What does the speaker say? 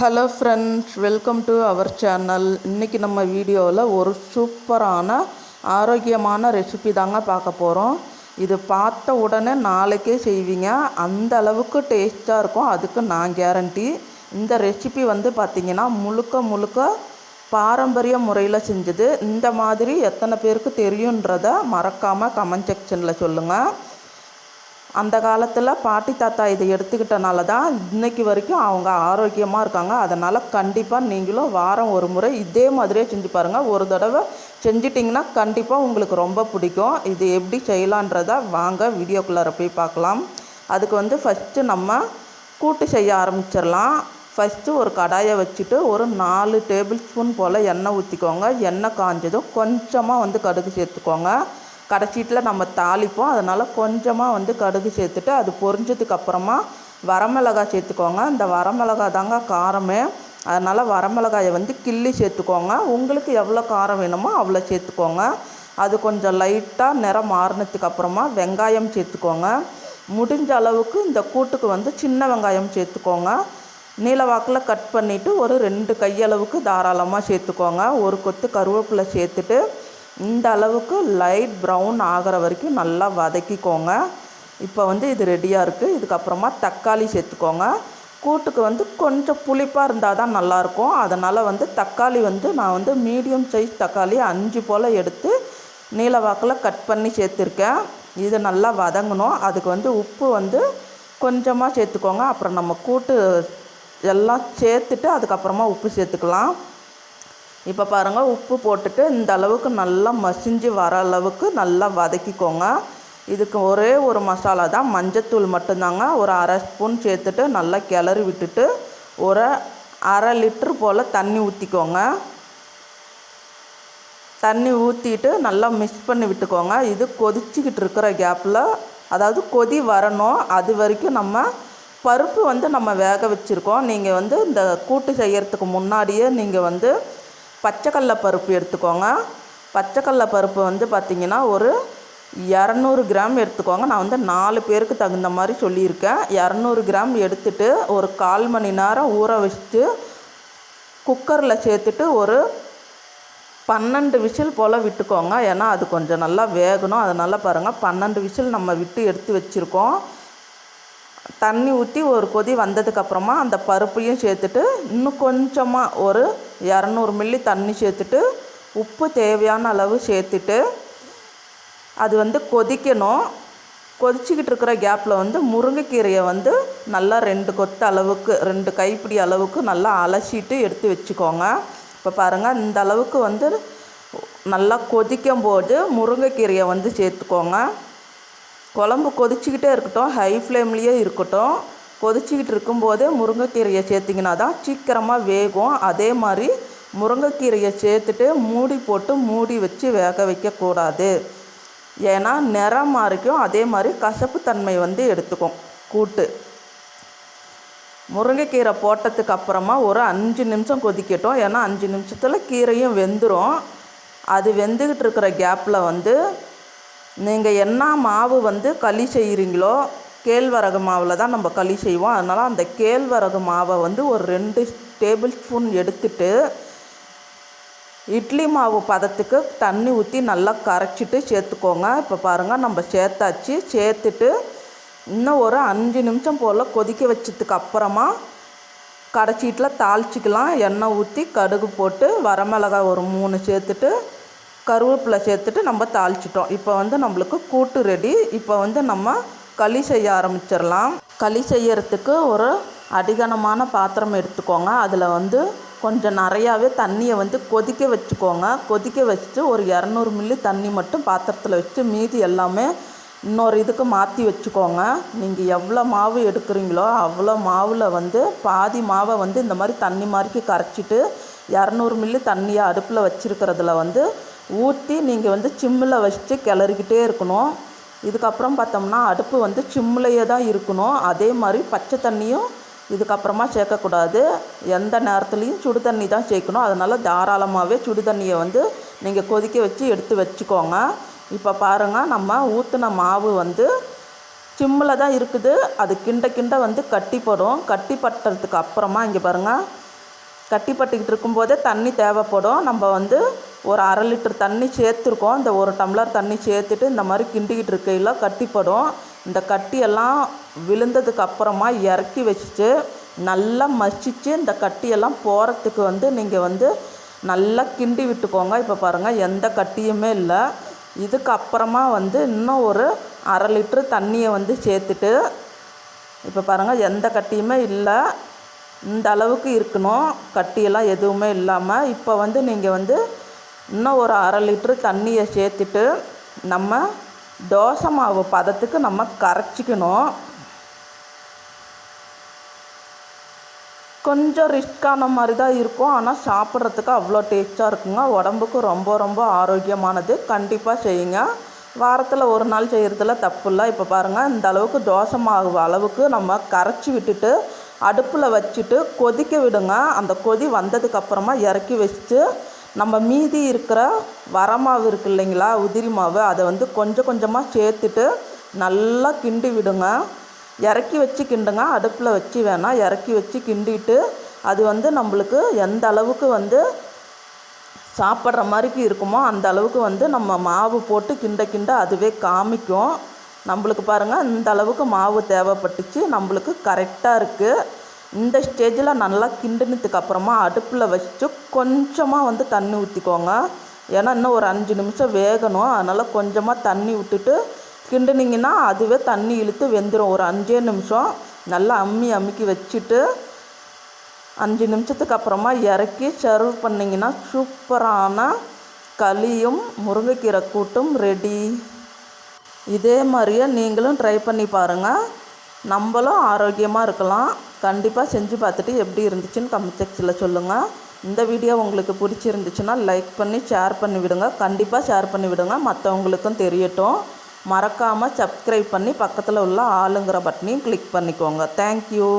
Hello friends welcome to our channel இன்றைக்கி நம்ம வீடியோவில் ஒரு சூப்பரான ஆரோக்கியமான ரெசிபி தாங்க பார்க்க போகிறோம் இது பார்த்த உடனே நாளைக்கே செய்வீங்க. அந்த அளவுக்கு டேஸ்ட்டாக இருக்கும். அதுக்கு நான் கேரண்டி இந்த ரெசிபி வந்து பார்த்திங்கன்னா முழுக்க முழுக்க பாரம்பரிய முறையில் செஞ்சது. இந்த மாதிரி எத்தனை பேருக்கு தெரியுன்றத மறக்காமல் கமெண்ட் செக்ஷனில் சொல்லுங்கள் அந்த காலத்தில் பாட்டி தாத்தா இதை எடுத்துக்கிட்டனால தான் இன்னைக்கு வரைக்கும் அவங்க ஆரோக்கியமாக இருக்காங்க. அதனால் கண்டிப்பாக நீங்களும் வாரம் ஒரு முறை இதே மாதிரியே செஞ்சு பாருங்கள் ஒரு தடவை செஞ்சிட்டிங்கன்னா கண்டிப்பாக உங்களுக்கு ரொம்ப பிடிக்கும். இது எப்படி செய்யலான்றதை வாங்க வீடியோக்குள்ளார போய் பார்க்கலாம். அதுக்கு வந்து ஃபஸ்ட்டு நம்ம கூட்டு செய்ய ஆரம்பிச்சிடலாம். ஃபஸ்ட்டு ஒரு கடாயை வச்சுட்டு ஒரு நாலு டேபிள் ஸ்பூன் போல் எண்ணெய் ஊற்றிக்கோங்க எண்ணெய் காஞ்சதும் கொஞ்சமாக வந்து கடுகு சேர்த்துக்கோங்க. கடைசீட்டில் நம்ம தாளிப்போம். அதனால் கொஞ்சமாக வந்து கடுகு சேர்த்துட்டு அது பொரிஞ்சதுக்கு அப்புறமா வரமிளகாய் சேர்த்துக்கோங்க. இந்த வரமிளகாய் தாங்க காரமே. அதனால் வரமிளகாயை வந்து கிள்ளி சேர்த்துக்கோங்க. உங்களுக்கு எவ்வளோ காரம் வேணுமோ அவ்வளோ சேர்த்துக்கோங்க. அது கொஞ்சம் லைட்டாக நிறம் மாறினதுக்கு அப்புறமா வெங்காயம் சேர்த்துக்கோங்க. முடிஞ்ச அளவுக்கு இந்த கூட்டுக்கு வந்து சின்ன வெங்காயம் சேர்த்துக்கோங்க. நீளவாக்கில் கட் பண்ணிவிட்டு ஒரு ரெண்டு கையளவுக்கு தாராளமாக சேர்த்துக்கோங்க. ஒரு கொத்து கருவேப்பிலை சேர்த்துட்டு இந்த அளவுக்கு லைட் ப்ரௌன் ஆகிற வரைக்கும் நல்லா வதக்கிக்கோங்க. இப்போ வந்து இது ரெடியாக இருக்குது இதுக்கப்புறமா தக்காளி சேர்த்துக்கோங்க. கூட்டுக்கு வந்து கொஞ்சம் புளிப்பாக இருந்தால் தான் நல்லாயிருக்கும். அதனால் வந்து தக்காளி வந்து நான் வந்து மீடியம் சைஸ் தக்காளி அஞ்சு போல் எடுத்து நீல வாக்கில் கட் பண்ணி சேர்த்துருக்கேன். இது நல்லா வதங்கணும். அதுக்கு வந்து உப்பு வந்து கொஞ்சமாக சேர்த்துக்கோங்க. அப்புறம் நம்ம கூட்டு எல்லாம் சேர்த்துட்டு அதுக்கப்புறமா உப்பு சேர்த்துக்கலாம். இப்போ பாருங்கள் உப்பு போட்டுட்டு இந்த அளவுக்கு நல்லா மசிஞ்சு வர அளவுக்கு நல்லா வதக்கிக்கோங்க. இதுக்கு ஒரே ஒரு மசாலா தான் மஞ்சத்தூள் மட்டும்தாங்க. ஒரு அரை ஸ்பூன் சேர்த்துட்டு நல்லா கிளறி விட்டுட்டு ஒரு அரை லிட்ரு போல் தண்ணி ஊற்றிக்கோங்க தண்ணி ஊற்றிட்டு நல்லா மிக்ஸ் பண்ணி விட்டுக்கோங்க. இது கொதிச்சிக்கிட்டு இருக்கிற கேப்பில் அதாவது கொதி வரணும். அது வரைக்கும் நம்ம பருப்பு வந்து நம்ம வேக வச்சுருக்கோம். நீங்கள் வந்து இந்த கூட்டு செய்கிறதுக்கு முன்னாடியே நீங்கள் வந்து பச்சைக்கடல பருப்பு எடுத்துக்கோங்க. பச்சைக்கடல பருப்பு வந்து பார்த்திங்கன்னா ஒரு இரநூறு கிராம் எடுத்துக்கோங்க. நான் வந்து நாலு பேருக்கு தகுந்த மாதிரி சொல்லியிருக்கேன். இரநூறு கிராம் எடுத்துட்டு ஒரு கால் மணி நேரம் ஊற வச்சுட்டு குக்கரில் சேர்த்துட்டு ஒரு பன்னெண்டு விசில் போல் விட்டுக்கோங்க. ஏன்னா அது கொஞ்சம் நல்லா வேகணும். அதனால் பாருங்கள் பன்னெண்டு விசில் நம்ம விட்டு எடுத்து வச்சுருக்கோம். தண்ணி ஊற்றி ஒரு கொதி வந்ததுக்கப்புறமா அந்த பருப்பையும் சேர்த்துட்டு இன்னும் கொஞ்சமாக ஒரு இரநூறு மில்லி தண்ணி சேர்த்துட்டு உப்பு தேவையான அளவு சேர்த்துட்டு அது வந்து கொதிக்கணும். கொதிச்சிக்கிட்டு இருக்கிற கேப்பில் வந்து முருங்கைக்கீரையை வந்து நல்லா ரெண்டு கொத்து அளவுக்கு ரெண்டு கைப்பிடி அளவுக்கு நல்லா அலசிட்டு எடுத்து வச்சுக்கோங்க. இப்போ பாருங்கள் இந்த அளவுக்கு வந்து நல்லா கொதிக்கும் போது முருங்கைக்கீரையை வந்து சேர்த்துக்கோங்க. குழம்பு கொதிச்சிக்கிட்டே இருக்கட்டும் ஹை ஃப்ளேம்லேயே இருக்கட்டும். கொதிச்சிக்கிட்டு இருக்கும்போதே முருங்கைக்கீரையை சேர்த்திங்கன்னா தான் சீக்கிரமாக வேகும். அதே மாதிரி முருங்கைக்கீரையை சேர்த்துட்டு மூடி போட்டு மூடி வச்சு வேக வைக்கக்கூடாது ஏன்னா நிறம் மாறிக்கும். அதே மாதிரி கசப்பு தன்மை வந்து எடுத்துக்கும். கூட்டு. முருங்கைக்கீரை போட்டதுக்கு அப்புறமா ஒரு அஞ்சு நிமிஷம் கொதிக்கட்டும். ஏன்னா அஞ்சு நிமிஷத்தில் கீரையும் வெந்துடும் அது வெந்துக்கிட்டு இருக்கிற கேப்பில் வந்து நீங்கள் என்ன மாவு வந்து களி செய்கிறீங்களோ கேழ்வரகு மாவில் தான் நம்ம களி செய்வோம். அதனால் அந்த கேழ்வரகு மாவை வந்து ஒரு ரெண்டு டேபிள் ஸ்பூன் எடுத்துட்டு இட்லி மாவு பதத்துக்கு தண்ணி ஊற்றி நல்லா கரைச்சிட்டு சேர்த்துக்கோங்க. இப்போ பாருங்கள் நம்ம சேர்த்தாச்சு. சேர்த்துட்டு இன்னும் ஒரு அஞ்சு நிமிஷம் போல் கொதிக்க வச்சதுக்கு அப்புறமா கடைச்சீட்டில் தாளிச்சிக்கலாம். எண்ணெய் ஊற்றி கடுகு போட்டு வரமிளகாய் ஒரு மூணு சேர்த்துட்டு கருவேப்பிலை சேர்த்துட்டு நம்ம தாளிச்சிட்டோம். இப்போ வந்து நம்மளுக்கு கூட்டு ரெடி இப்போ வந்து நம்ம களி செய்ய ஆரம்பிச்சிடலாம். களி செய்யறதுக்கு ஒரு அடிகனமான பாத்திரம் எடுத்துக்கோங்க. அதில் வந்து கொஞ்சம் நிறையாவே தண்ணியை வந்து கொதிக்க வச்சுக்கோங்க. கொதிக்க வச்சுட்டு ஒரு இரநூறு மில்லி தண்ணி மட்டும் பாத்திரத்தில் வச்சு மீதி எல்லாமே இன்னொரு இதுக்கு மாற்றி வச்சுக்கோங்க. நீங்கள் எவ்வளோ மாவு எடுக்கிறீங்களோ அவ்வளோ மாவில் வந்து பாதி மாவை வந்து இந்த மாதிரி தண்ணி மாதிரிக்கு கரைச்சிட்டு இரநூறு மில்லி தண்ணியை அடுப்பில் வச்சுருக்கிறதுல வந்து ஊற்றி நீங்கள் வந்து சிம்மில் வச்சு கிளறிக்கிட்டே இருக்கணும். இதுக்கப்புறம் பார்த்தோம்னா அடுப்பு வந்து சிம்லையே தான் இருக்கணும். அதே மாதிரி பச்சை தண்ணியும் இதுக்கப்புறமா சேர்க்கக்கூடாது. எந்த நேரத்துலையும் சுடு தண்ணி தான் சேர்க்கணும். அதனால் தாராளமாகவே சுடு தண்ணியை வந்து நீங்கள் கொதிக்க வச்சு எடுத்து வச்சுக்கோங்க. இப்போ பாருங்கள் நம்ம ஊற்றின மாவு வந்து சிம்மில் தான் இருக்குது. அது கிண்ட கிண்ட வந்து கட்டிப்படும். கட்டி பட்டுறதுக்கு அப்புறமா இங்கே பாருங்கள் கட்டிப்பட்டுக்கிட்டு இருக்கும்போதே தண்ணி தேவைப்படும். நம்ம வந்து ஒரு அரை லிட்டர் தண்ணி சேர்த்துருக்கோம். இந்த ஒரு டம்ளர் தண்ணி சேர்த்துட்டு இந்த மாதிரி கிண்டிக்கிட்டு இருக்கையில் கட்டிப்படும். இந்த கட்டியெல்லாம் விழுந்ததுக்கு அப்புறமா இறக்கி வச்சுட்டு நல்லா மசிச்சு இந்த கட்டியெல்லாம் போகிறதுக்கு வந்து நீங்கள் வந்து நல்லா கிண்டி விட்டுக்கோங்க. இப்போ பாருங்கள் எந்த கட்டியுமே இல்லை. இதுக்கு அப்புறமா வந்து இன்னும் ஒரு அரை லிட்ரு தண்ணியை வந்து சேர்த்துட்டு இப்போ பாருங்கள் எந்த கட்டியுமே இல்லை. இந்த அளவுக்கு இருக்கணும். கட்டியெல்லாம் எதுவுமே இல்லாமல் இப்போ வந்து நீங்கள் வந்து இன்னும் ஒரு அரை லிட்ரு தண்ணியை சேர்த்துட்டு நம்ம தோசை மாவு பதத்துக்கு நம்ம கரைச்சிக்கணும். கொஞ்சம் ரிஸ்க்கான மாதிரி தான் இருக்கும். ஆனால் சாப்பிட்றதுக்கு அவ்வளோ டேஸ்ட்டாக இருக்குங்க. உடம்புக்கு ரொம்ப ரொம்ப ஆரோக்கியமானது. கண்டிப்பாக செய்யுங்க. வாரத்தில் ஒரு நாள் செய்கிறதுல தப்பு இல்லை. இப்போ பாருங்கள் இந்த அளவுக்கு தோசை மாவு அளவுக்கு நம்ம கரைச்சி விட்டுட்டு அடுப்பில் வச்சுட்டு கொதிக்க விடுங்க. அந்த கொதி வந்ததுக்கப்புறமா இறக்கி வச்சுட்டு நம்ம மீதி இருக்கிற வரமாவு இருக்கு இல்லைங்களா உதிரி மாவு அதை வந்து கொஞ்சம் கொஞ்சமாக சேர்த்துட்டு நல்லா கிண்டி விடுங்க. இறக்கி வச்சு கிண்டுங்க. அடுப்பில் வச்சு வேணாம். இறக்கி வச்சு கிண்டிட்டு அது வந்து நம்மளுக்கு எந்த அளவுக்கு வந்து சாப்பிட்ற மாதிரிக்கு இருக்குமோ அந்த அளவுக்கு வந்து நம்ம மாவு போட்டு கிண்ட கிண்ட அதுவே காமிக்கும். நம்மளுக்கு பாருங்கள் இந்த அளவுக்கு மாவு தேவைப்பட்டுச்சு. நம்மளுக்கு கரெக்டாக இருக்குது இந்த ஸ்டேஜில் நல்லா கிண்டினதுக்கு அப்புறமா அடுப்பில் வச்சு கொஞ்சமாக வந்து தண்ணி ஊற்றிக்கோங்க ஏன்னா இன்னும் ஒரு அஞ்சு நிமிஷம் வேகணும். அதனால் கொஞ்சமாக தண்ணி விட்டுட்டு கிண்டுனிங்கன்னா அதுவே தண்ணி இழுத்து வெந்துடும் ஒரு அஞ்சே நிமிஷம் நல்லா அம்மி அமுக்கி வச்சுட்டு அஞ்சு நிமிஷத்துக்கு அப்புறமா இறக்கி சர்வ் பண்ணிங்கன்னா சூப்பரான களியும் முருங்கைக்கீரை கூட்டும் ரெடி இதே மாதிரியே நீங்களும் ட்ரை பண்ணி பாருங்கள் நம்மளும் ஆரோக்கியமாக இருக்கலாம். கண்டிப்பாக செஞ்சு பார்த்துட்டு எப்படி இருந்துச்சுன்னு கமெண்ட் செக்ஷனில் சொல்லுங்கள் இந்த வீடியோ உங்களுக்கு பிடிச்சிருந்துச்சுன்னா லைக் பண்ணி ஷேர் பண்ணி விடுங்க. கண்டிப்பாக ஷேர் பண்ணி விடுங்க. மற்றவங்களுக்கும் தெரியட்டும். மறக்காமல் சப்ஸ்கிரைப் பண்ணி பக்கத்தில் உள்ள ஆளுங்கிற பட்டனையும் கிளிக் பண்ணிக்கோங்க. தேங்க்யூ